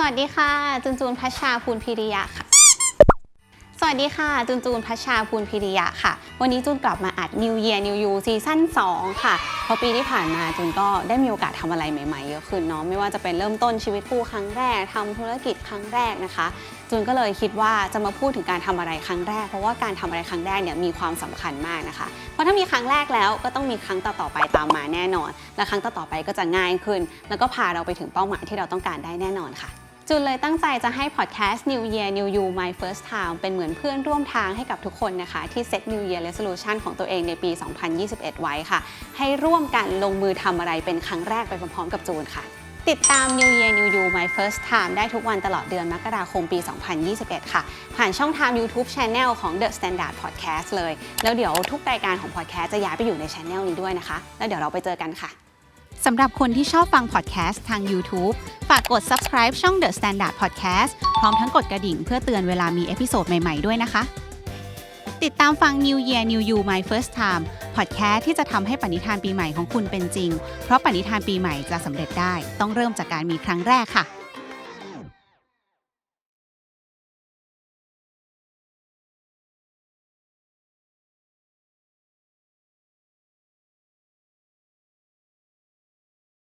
สวัสดีค่ะ จุนจูนพัชชาภูลพิริยะค่ะ สวัสดีค่ะ จุนจูนพัชชาภูลพิริยะค่ะ วันนี้จูนกลับมาอัด New Year New You ซีซั่น2ค่ะ เพราะปีที่ผ่านมาจูนก็ได้มีโอกาสทำอะไรใหม่ๆเยอะขึ้นเนาะ ไม่ว่าจะเป็นเริ่มต้นชีวิตคู่ครั้งแรกทำธุรกิจครั้งแรกนะคะจูนก็เลยคิดว่าจะมาพูดถึงการทำอะไรครั้งแรก เพราะว่าการทำอะไรครั้งแรกเนี่ยมีความสำคัญมากนะคะ เพราะถ้ามีครั้งแรกแล้วก็ต้องมีครั้งต่อๆไปตามมาแน่นอน และครั้งต่อๆไปก็จะง่ายขึ้น แล้วก็พาเราไปถึงเป้าหมายที่เราต้องการได้แน่นอนค่ะ จูนเลยตั้งใจจะให้พอดแคสต์ New Year New You My First Time เป็นเหมือนเพื่อนร่วมทางให้กับทุกคนนะคะ ที่เซต New Year Resolution ของตัวเองในปี 2021 ไว้ค่ะ ให้ร่วมกันลงมือทำอะไรเป็นครั้งแรกไปพร้อมๆ กับจูนค่ะ ติดตาม New Year New You My First Time ได้ทุกวันตลอดเดือนมกราคมปี 2021 ค่ะ ผ่านช่องทาง YouTube Channel ของ The Standard Podcast เลย แล้วเดี๋ยวทุกรายการของ Podcast จะย้ายไปอยู่ใน Channel นี้ด้วยนะคะ แล้วเดี๋ยวเราไปเจอกันค่ะ สำหรับคนที่ชอบฟังพอดแคสต์ทาง YouTube ฝากกด subscribe ช่อง The Standard Podcast พร้อมทั้งกดกระดิ่งเพื่อเตือนเวลามีเอพิโซดใหม่ ๆ ด้วยนะคะ ติดตามฟัง New Year New You My First Time พอดแคสต์ที่จะทำให้ปณิธานปีใหม่ของคุณเป็นจริง เพราะปณิธานปีใหม่จะสำเร็จได้ ต้องเริ่มจากการมีครั้งแรกค่ะ